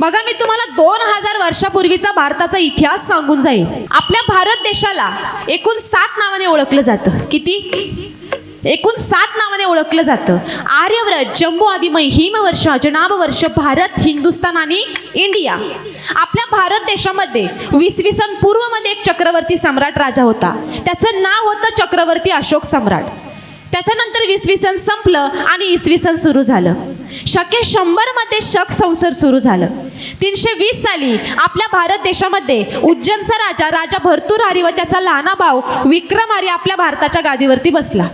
बघा मी तुम्हाला दोन हजार वर्षापूर्वीचा भारताचा इतिहास सांगून जाईल आपल्या भारत देशाला एकूण सात नावाने ओळखलं जातं. किती? एकूण सात नावाने ओळखलं जातं. आर्यव्रत जम्मू आदिमय हिमवर्ष अजनाभ वर्ष भारत हिंदुस्थान आणि इंडिया. आपल्या भारत देशामध्ये वीसवी सन पूर्वमध्ये एक चक्रवर्ती सम्राट राजा होता. त्याचं नाव होतं चक्रवर्ती अशोक सम्राट. त्याच्यानंतर वीसवी सन संपलं आणि इसवी सन सुरू झालं. शके शंभरमध्ये शक संसार सुरू झालं. तीनशे वीस साली आपल्या भारत देशामध्ये उज्जैनचा राजा राजा भरतुरहरी व त्याचा लहाना भाऊ विक्रमहरी आपल्या भारताच्या गादीवरती बसला.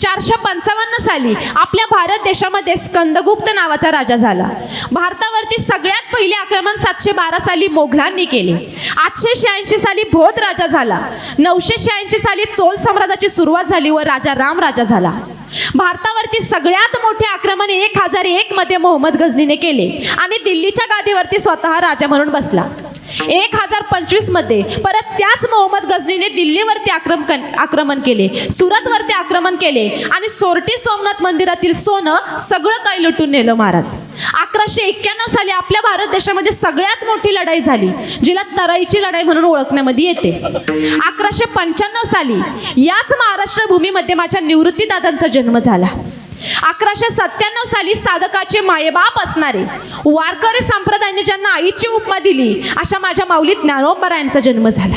चारशे पंचावन्न साली आपल्या भारत देशामध्ये स्कंदगुप्त नावाचा राजा झाला. भारतावरती सगळ्यात पहिले आक्रमण सातशे बारा साली मोघलांनी केले. आठशे शहाऐंशी साली भोत राजा झाला. नऊशे शहाऐंशी साली चोल साम्राज्याची सुरुवात झाली व राजा राम राजा झाला. भारतावरती सगळ्यात मोठे आक्रमण एक हजार एक मध्ये मोहम्मद गझनीने केले. आणि दिल्लीच्या गादीवरती स्वतः राजा म्हणून बसला. एक हजार पंचवीसमध्ये परत त्याच मोहम्मद गझनीने दिल्लीवरती आक्रमण आक्रमण केले सुरतवरती आक्रमण केले आणि सोरटी सोमनाथ मंदिरातील सोनं सगळं काही लुटून नेलं महाराज. अकराशे एक्क्याण्णव साली आपल्या भारत देशामध्ये सगळ्यात मोठी लढाई झाली जिला तराईची लढाई म्हणून ओळखण्यामध्ये येते. अकराशे पंच्याण्णव साली याच महाराष्ट्र भूमीमध्ये माझ्या निवृत्तीदादांचा जन्म झाला. अकराशे सत्त्याण्णव साली साधकाचे मायबाप असणारे वारकरी संप्रदायाने ज्यांना आईची उपमा दिली अशा माझ्या माऊली ज्ञानोबरायांचा जन्म झाला.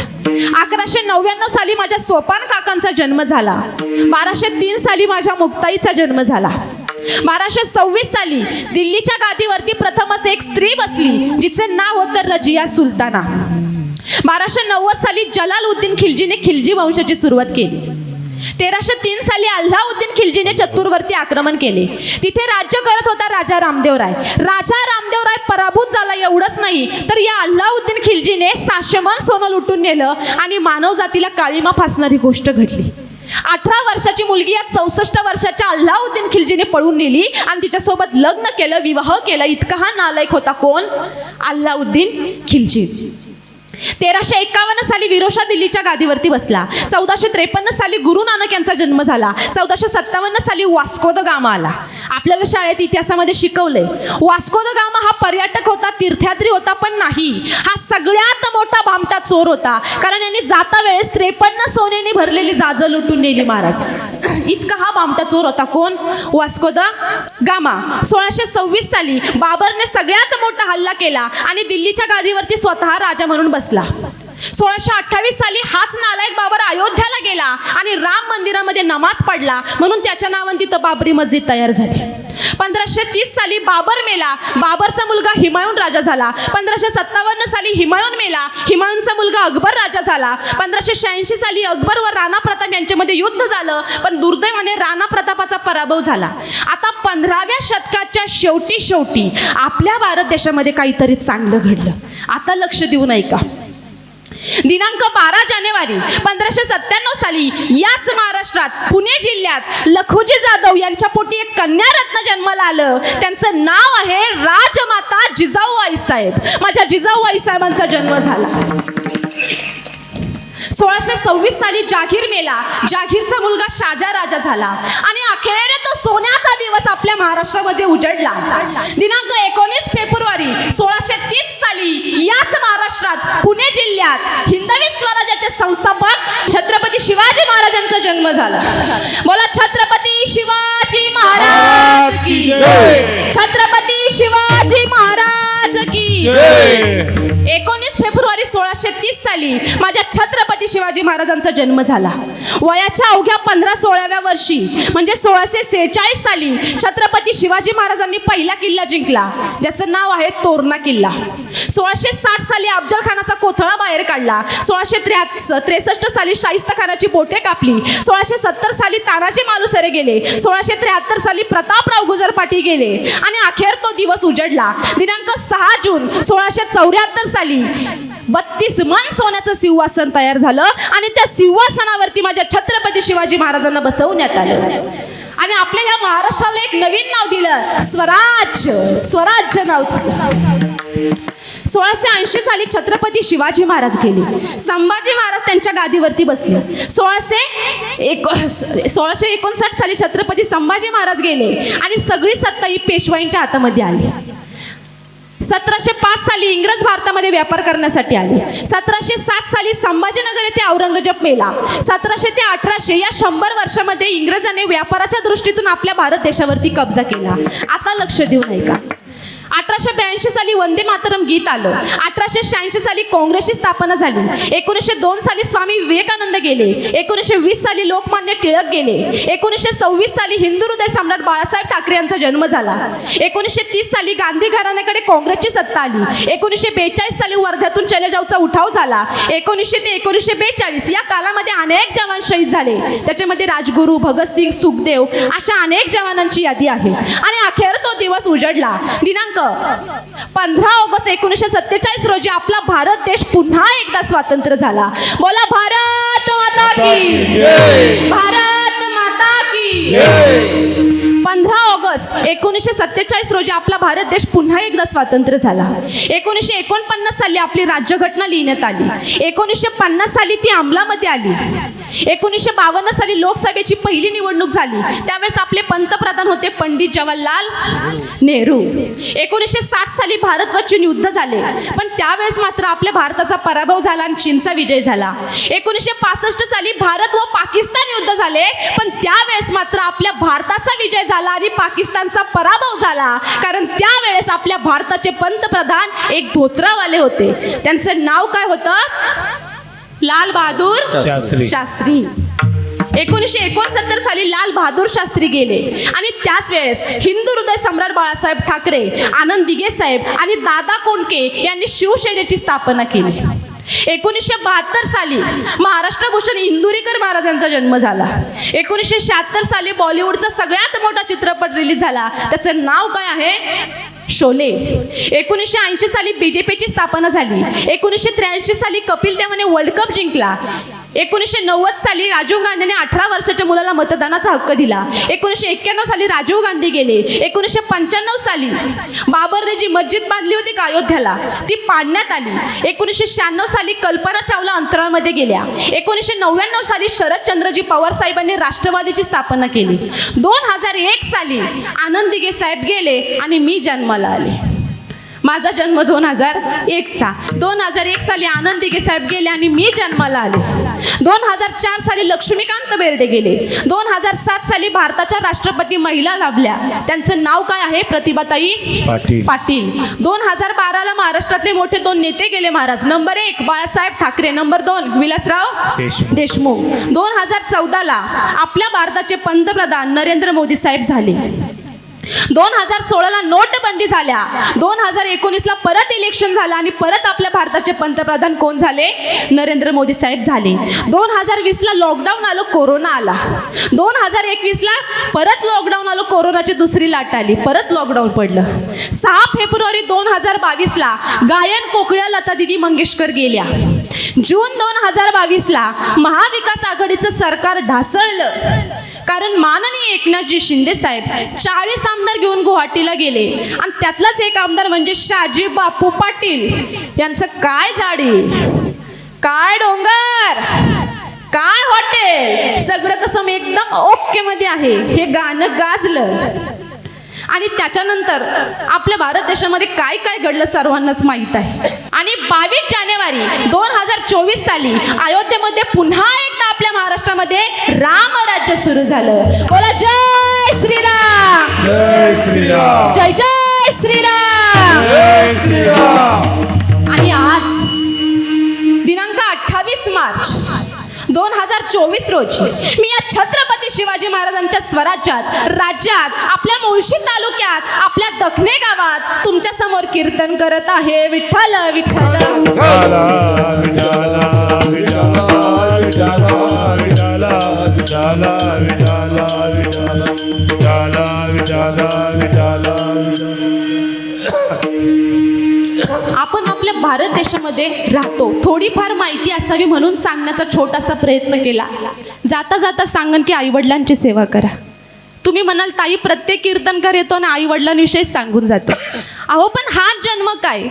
अकराशे नव्याण्णव साली माझ्या सोपान काकांचा जन्म झाला. बाराशे तीन साली माझ्या मुक्ताईचा जन्म झाला. बाराशे सव्वीस साली दिल्लीच्या गादीवरती प्रथमच एक स्त्री बसली जिचे नाव होतं रजिया सुलताना. बाराशे नव्वद साली जलालउद्दीन खिलजीने खिलजी वंशाची सुरुवात केली. तेराशे तीन साली अल्लाउद्दीन खिलजीने चतुरवरती आक्रमण केले. तिथे राज्य करत होता राजा रामदेव राय राजा रामदेव राय पराभूत झाला एवढंच नाही तर या अल्लाउद्दीन खिलजीने साशमन सोनं लुटून नेलं आणि मानव जातीला काळीमा फासणारी गोष्ट घडली. अठरा वर्षाची मुलगी या चौसष्ट वर्षाच्या अल्लाउद्दीन खिलजीने पळून नेली आणि तिच्यासोबत लग्न केलं विवाह केला. इतका हा नालायक होता कोण? अल्लाउद्दीन खिलजी. तेराशे एकावन्न साली विरोशा दिल्लीच्या गादीवरती बसला. चौदाशे त्रेपन्न साली गुरु नानक यांचा जन्म झाला. चौदाशे सत्तावन्न साली वास्को द गामा आला. आपल्याला शाळेत इतिहासामध्ये शिकवलंय. वास्को द गामा हा पर्यटक होता तीर्थयात्री होता पण नाही. हा सगळ्यात मोठा भामटा चोर होता. कारण यांनी जाता वेळेस त्रेपन्न सोन्याने भरलेली जाजं लुटून नेली महाराज. इतका हा बामटा चोर होता कोण? Vasco da Gama. सोळाशे सव्वीस साली बाबरने सगळ्यात मोठा हल्ला केला आणि दिल्लीच्या गादीवरती स्वतः राजा म्हणून बसला. सोळाशे अठ्ठावीस साली हाच नालायक बाबर अयोध्याला गेला आणि राम मंदिरामध्ये नमाज पडला म्हणून त्याच्या नावाने तिथं बाबरी मस्जिद तयार झाली. पंधराशे तीस साली बाबर मेला. बाबरचा मुलगा हिमायून राजा झाला. पंधराशे सत्तावन्न साली हिमायून मेला. हिमायूनचा मुलगा अकबर राजा झाला. पंधराशे शहाऐंशी साली अकबर व राणा प्रताप यांच्यामध्ये युद्ध झालं. पण दुर्दैवाने राणा प्रतापाचा पराभव झाला. आता पंधराव्या शतकाच्या शेवटी शेवटी आपल्या भारत देशामध्ये काहीतरी चांगलं घडलं. आता लक्ष देऊन ऐका दिनांक बारा जानेवारी पंधराशे सत्त्याण्णव साली याच महाराष्ट्रात पुणे जिल्ह्यात लखोजी जाधव यांच्या पोटी एक कन्यारत्न जन्माला आलं. त्यांचं नाव आहे राजमाता जिजाऊ आईसाहेब माझ्या जिजाऊ आईसाहेबांचा जन्म झाला. सोळाशे सव्वीस साली जागीर मेला. जागीरचा मुलगा शाजा राजा झाला. आणि अखेर तो सोन्याचा दिवस आपल्या महाराष्ट्रामध्ये उजडला. दिनांक एकोणीस फेब्रुवारी सोळाशे तीस साली याच महाराष्ट्रात पुणे जिल्ह्यात हिंदवी स्वराज्याचे संस्थापक छत्रपती शिवाजी महाराजांचा जन्म झाला. बोला छत्रपती शिवाजी महाराज की छत्रपती शिवाजी महाराज की एकोणीस फेब्रुवारी सोळाशे तीस साली माझ्या छत्रपती शिवाजी महाराजांचा जन्म झाला. वयाच्या अवघ्या पंधरा सोळाव्या वर्षी म्हणजे सोळाशे सेहेचाळीस साली छत्रपती शिवाजी महाराजांनी पहिला किल्ला जिंकला ज्याचं नाव आहे तोरणा किल्ला. सोळाशे साठ साली अफजल खानाचा कोथळा बाहेर काढला सोळाशे त्र्याहत्तर त्रेसष्ट साली शाहिस्त खानाची बोटे कापली सोळाशे सत्तर साली तानाजी मालुसरे गेले सोळाशे त्र्याहत्तर साली प्रतापराव गुजरपाटी गेले आणि अखेर तो दिवस उजडला. दिनांक सहा जून सोळाशे चौऱ्याहत्तर साली बत्तीस मन सोन्याचं सिंहासन तयार झालं आणि त्या सिंहासनावरती माझ्या छत्रपती शिवाजी महाराजांना बसवण्यात आलं. आणि आपल्या ह्या महाराष्ट्राला एक नवीन नाव दिलं. स्वराज्य. स्वराज्य नाव दिलं. सोळाशे ऐंशी साली छत्रपती शिवाजी महाराज गेले. संभाजी महाराज त्यांच्या गादीवरती बसले. सोळाशे एक सोळाशे एकोणसाठ साली छत्रपती संभाजी महाराज गेले आणि सगळी सत्ता ही पेशवाईंच्या हातामध्ये आली. सतराशे पाच साली इंग्रज भारतामध्ये व्यापार करण्यासाठी आले. सतराशे सात साली संभाजीनगर येथे औरंगजेब मेला. सतराशे ते अठराशे या शंभर वर्षामध्ये इंग्रजांनी व्यापाराच्या दृष्टीतून आपल्या भारत देशावरती कब्जा केला. आता लक्ष देऊ नये का अठराशे ब्याऐंशी साली वंदे मातरम गीत आलं. अठराशे शहाऐंशी साली काँग्रेसची स्थापना झाली. एकोणीसशे दोन साली स्वामी विवेकानंद गेले. एकोणीसशे वीस साली लोकमान्य टिळक गेले. एकोणीसशे सव्वीस साली हिंदू हृदय सम्राट बाळासाहेब ठाकरे यांचा जन्म झाला. एकोणीसशे तीस साली गांधी घराण्याकडे काँग्रेसची सत्ता आली. एकोणीसशे बेचाळीस साली वर्ध्यातून चलेजावचा उठाव झाला. एकोणीसशे ते एकोणीसशे बेचाळीस या कालामध्ये अनेक जवान शहीद झाले. त्याच्यामध्ये राजगुरू भगतसिंग सुखदेव अशा अनेक जवानांची यादी आहे. आणि अखेर तो दिवस उजडला. दिनांक पंधरा ऑगस्ट एकोणीसशे सत्तेचाळीस रोजी आपला भारत देश पुन्हा एकदा स्वातंत्र्य झाला. बोला भारत माता की भारत माता की पंधरा ऑगस्ट एकोणीसशे सत्तेचाळीस रोजी आपला भारत देश पुन्हा एकदा स्वातंत्र्य झाला. एकोणीसशे एकोणपन्नास साली आपली राज्यघटना लिहिण्यात आली. एकोणीसशे पन्नास साली ती अंमलामध्ये आली. एकोणीसशे बावन्न साली लोकसभेची पहिली निवडणूक झाली. त्यावेळेस आपले पंतप्रधान होते पंडित जवाहरलाल नेहरू. एकोणीसशे साठ साली भारत व चीन युद्ध झाले. पण त्यावेळेस मात्र आपल्या भारताचा पराभव झाला आणि चीनचा विजय झाला. एकोणीसशे पासष्ट साली भारत व पाकिस्तान युद्ध झाले. पण त्यावेळेस मात्र आपल्या भारताचा विजय झाला आणि पाकिस्तानचा पराभव झाला. कारण त्यावेळेस आपल्या भारताचे पंतप्रधान एक धोत्रावाले होते. त्यांचं नाव काय होतं? लाल बहादूर शास्त्री. एकोणीसशे एकोणसत्तर साली लाल बहादूर शास्त्री गेले. आणि त्याच वेळेस हिंदू हृदय सम्राट बाळासाहेब ठाकरे आनंद दिघे साहेब आणि दादा कोंडके यांनी शिवसेनेची स्थापना केली. एकोणीसशे बहात्तर साली महाराष्ट्र भूषण इंदुरीकर महाराजांचा जन्म झाला. एकोणीसशे शहात्तर साली बॉलिवूडचा सगळ्यात मोठा चित्रपट रिलीज झाला. त्याचं नाव काय आहे? शोले. एकोणीसशे ऐंशी साली बीजेपीची स्थापना झाली. एकोणीसशे त्र्याऐंशी साली कपिल देवाने वर्ल्ड कप जिंकला. एकोणीसशे नव्वद साली राजीव गांधीने अठरा वर्षाच्या मुलाला मतदानाचा हक्क दिला. एकोणीसशे एक्क्याण्णव साली राजीव गांधी गेले. एकोणीसशे पंच्याण्णव साली बाबरने जी मस्जिद बांधली होती का अयोध्याला? ती पाडण्यात आली. एकोणीसशे शहाण्णव साली कल्पना चावला अंतराळमध्ये गेल्या. एकोणीसशे नव्याण्णव साली शरदचंद्रजी पवार साहेबांनी राष्ट्रवादीची स्थापना केली. दोन हजार एक साली आनंद दिघे साहेब गेले आणि मी जन्माला आले. माझा जन्म दोन हजार एकचा. दोन हजार एक साली आनंद दिघे साहेब गेले आणि मी जन्माला आले. दोन हजार चार साली लक्ष्मीकांत बेर्डे गेले. दोन हजार सात साली भारताच्या राष्ट्रपती महिला लाभल्या. त्यांचं नाव काय आहे? प्रतिभाताई पाटील. पाटील. दोन हजार बाराला महाराष्ट्रातले मोठे दोन नेते गेले महाराज. नंबर एक बाळासाहेब ठाकरे. नंबर दोन विलासराव देशमुख. देशमुख. दोन हजार चौदाला आपल्या भारताचे पंतप्रधान नरेंद्र मोदी साहेब झाले. दोन हजार सोळाला नोटबंदी झाल्या. दोन हजार एकोणीसला परत इलेक्शन झालं आणि परत आपल्या भारताचे पंतप्रधान कोण झाले? नरेंद्र मोदी साहेब झाले. दोन हजार वीसला लॉकडाऊन आलं कोरोना आला. दोन हजार एकवीसला परत लॉकडाऊन आलं कोरोनाची दुसरी लाट आली. परत लॉकडाऊन पडलं. सहा फेब्रुवारी दोन हजार बावीसला गायन कोकळ्या लता दिदी मंगेशकर गेल्या. जून दोन हजार बावीसला महाविकास आघाडीचं सरकार ढासळलं. कारण माननीय एकनाथजी शिंदे साहेब चाळीस आमदार घेऊन गुवाहाटीला गेले. आणि त्यातलाच एक आमदार म्हणजे शाजी बापू पाटील. यांचं काय झाडी? काय डोंगर? काय हॉटेल? सगळं कसं मी एकदम ओके मध्ये आहे. हे गाणं गाजलं. आणि त्याच्यानंतर आपल्या भारत देशामध्ये काय काय घडलं सर्वांनाच माहीत आहे. आणि बावीस जानेवारी दोन हजार चोवीस साली अयोध्येमध्ये पुन्हा एकदा आपल्या महाराष्ट्रामध्ये राम राज्य सुरू झालं. बोला जय श्रीराम! जय श्रीराम! जय जय श्रीराम! जय श्रीराम! आणि आज दिनांक अठ्ठावीस मार्च दोन हजार चोवीस रोजी मी या छत्रपती शिवाजी महाराजांच्या स्वराज्यात राज्यात आपल्या मुळशी तालुक्यात आपल्या दखने गावात तुमच्यासमोर कीर्तन करत आहे. विठ्ठल विठ्ठल. भारत देशामध्ये राहतो. थोडीफार माहिती असावी म्हणून सांगण्याचा छोटासा प्रयत्न केला. जाता जाता सांगन की आईवडिलांची सेवा करा. तुम्ही म्हणाल ताई प्रत्येक कीर्तनकार येतो आणि आईवडिलांविषयी सांगून जातो. अहो पण हा जन्म काय?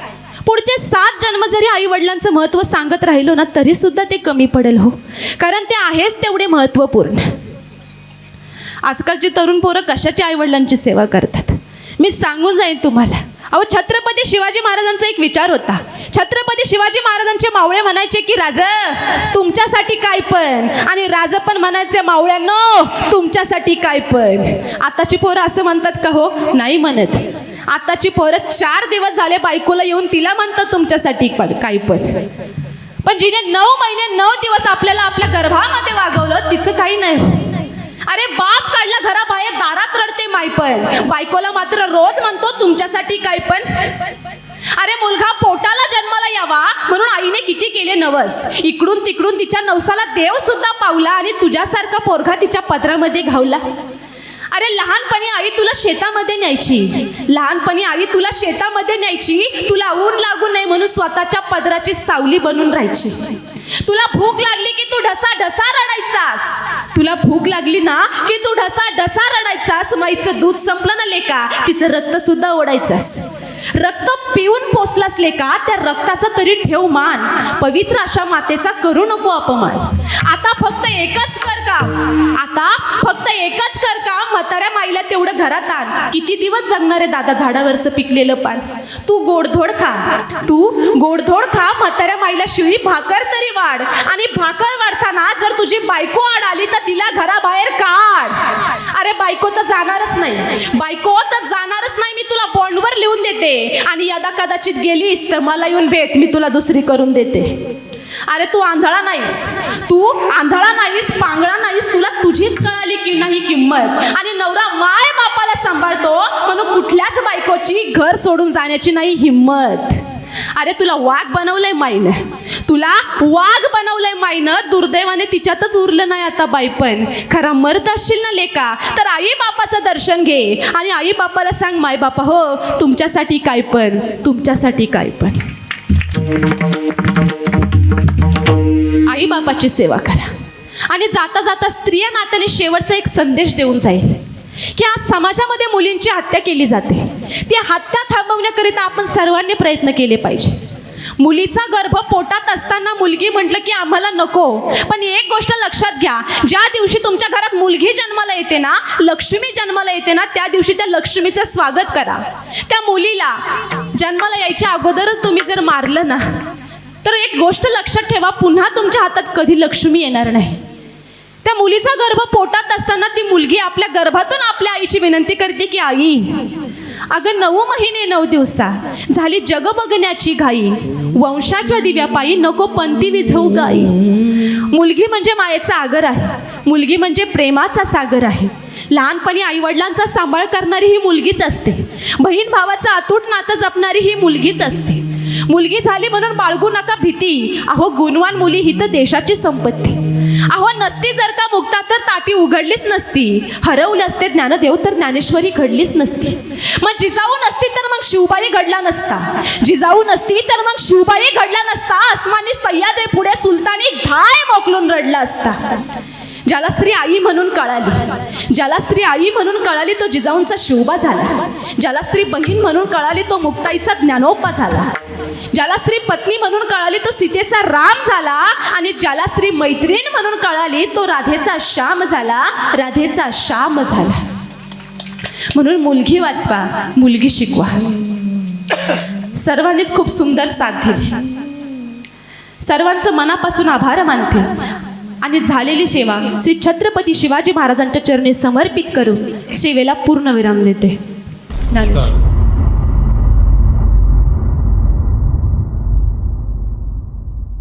पुढचे सात जन्म जरी आई वडिलांचं महत्त्व सांगत राहिलो ना तरी सुद्धा ते कमी पडेल हो. कारण ते आहेच तेवढे महत्त्वपूर्ण. आजकालची तरुण पोरं कशाची आईवडिलांची सेवा करतात? मी सांगून जाईन तुम्हाला. अहो छत्रपती शिवाजी महाराजांचा एक विचार होता. छत्रपती शिवाजी महाराजांचे मावळे म्हणायचे की राज तुमच्यासाठी काय पण? आणि राज पण म्हणायचे मावळ्यांनो तुमच्यासाठी काय पण? आताची पोरं असं म्हणतात का हो? नाही म्हणत. आताची पोरं चार दिवस झाले बायकोला येऊन तिला म्हणतात तुमच्यासाठी पण- काय पण. पण जिने नऊ महिने नऊ दिवस आपल्याला आपल्या गर्भामध्ये वागवलं तिचं काही नाही. अरे बाप काढला घराबाहेर दारात रडते माय पण. बायकोला मात्र रोज म्हणतो तुमच्यासाठी काय पण. अरे मुलगा पोटाला जन्माला यावा म्हणून आईने किती केले नवस. इकडून तिकडून तिच्या नवसाला देव सुद्धा पावला आणि तुझ्यासारखा पोरगा तिच्या पदरामध्ये घावला. अरे लहानपणी आई तुला शेतामध्ये न्यायची. लहानपणी आई तुला शेतामध्ये न्यायची. तुला ऊन लागू नये म्हणून स्वतःच्या पदराची सावली बनून राहायची. तुला भूक लागली की तू ढसा ढसा रडायचास. तुला भूक लागली ना की तू ढसा ढसा रडायचास. माईचं दूध संपलं ना लेका तिचं रक्त सुद्धा ओढायचास. रक्त पिऊन पोचलास लेका त्या रक्ताचा तरी ठेव मान. पवित्र अशा मातेचा करू नको अपमान. आता फक्त एकच कर काम आता फक्त एकच कर काम म्हाताऱ्या माईला तेवढं घरात आण. किती दिवस जगणार आहे दादा झाडावरचं पिकलेलं पान? तू गोडधोड खा. तू गोडधोड खा म्हाताऱ्या माईला शिळी भाकर तरी वाढ. आणि भाकर वाढताना जर तुझी बायको आड आली तर तिला घराबाहेर काढ. अरे बायको तर जाणारच नाही. बायको तर जाणारच नाही मी तुला बॉन्डवर लिहून देते. आणि यदा कदाचित गेलीस तर मला येऊन भेट मी तुला दुसरी करून देते. अरे तू आंधळा नाहीस. तू आंधळा नाहीस पांगळा नाहीस तुला तुझीच कळाली की नाही किंमत. आणि नवरा माय बापाला सांभाळतो म्हणून कुठल्याच बायकोची घर सोडून जाण्याची नाही हिंमत. अरे तुला वाघ बनवलंय माईनं. तुला वाघ बनवलंय माईनं. दुर्दैवाने तिच्यातच उरलं नाही आता बाई पण खरा मरत असशील ना लेका तर आई बापाचं दर्शन घे. आणि आई बापाला सांग माय बापा हो तुमच्यासाठी काय पण तुमच्यासाठी काय पण. आई बापाची सेवा करा. आणि जाता जाता स्त्रिया नात्याने शेवटचा एक संदेश देऊन जाईल. की आज समाजामध्ये मुलींची हत्या केली जाते. ती हत्या थांबवण्याकरिता आपण सर्वांनी प्रयत्न केले पाहिजे. मुलीचा गर्भ पोटात असताना मुलगी म्हटलं की आम्हाला नको. पण एक गोष्ट लक्षात घ्या. ज्या दिवशी तुमच्या घरात मुलगी जन्माला येते ना लक्ष्मी जन्माला येते ना त्या दिवशी त्या लक्ष्मीचं स्वागत करा. त्या मुलीला जन्माला यायच्या अगोदरच तुम्ही जर मारलं ना तर एक गोष्ट लक्षात ठेवा पुन्हा तुमच्या हातात कधी लक्ष्मी येणार नाही. त्या मुलीचा गर्भ पोटात असताना ती मुलगी आपल्या गर्भातून आपल्या आईची विनंती करते की आई अगं नऊ महिने नऊ दिवसा झाली जग बघण्याची घाई वंशाच्या दिव्यापायी नको पंथी विझवू गाई. मुलगी म्हणजे मायेचा आगर आहे मुलगी म्हणजे प्रेमाचा सागर आहे. लहानपणी आईवडिलांचा सांभाळ करणारी ही मुलगीच असते. बहीण भावाचं अतूट नातं जपणारी ही मुलगीच असते. मुलगी झाली म्हणून बाळगू नका भीती. अहो गुणवान मुली ही तर देशाची संपत्ती. अहो नसती जर का मुक्ता तर ताटी उघडलीच नसती. हरवले असते ज्ञानदेव तर ज्ञानेश्वरी घडलीच नसती. मग जिजाऊ नसती तर मग शिवबाई घडला नसता. जिजाऊ नसती तर मग शिवबाई घडला नसता. अस्मानी सह्यादे पुढे सुलतानी धाय मोकलून रडला असता. ज्याला स्त्री आई म्हणून कळाली. ज्याला स्त्री आई म्हणून कळाली तो जिजाऊंचा शिवबा झाला. ज्याला स्त्री बहीण म्हणून कळाली तो मुक्ताईचा ज्ञानोपा झाला. ज्याला स्त्री पत्नी म्हणून कळाली तो सीतेचा राम झाला. आणि ज्याला स्त्री मैत्रीण म्हणून कळाली तो राधेचा श्याम झाला. राधेचा श्याम झाला. म्हणून मुलगी वाचवा मुलगी शिकवा. सर्वांनीच खूप सुंदर साथ दिली. सर्वांचं मनापासून आभार मानते. आणि झालेली सेवा श्री छत्रपती शिवाजी महाराजांच्या चरणी समर्पित करून सेवेला पूर्ण विराम देते ज्ञानेश्वर.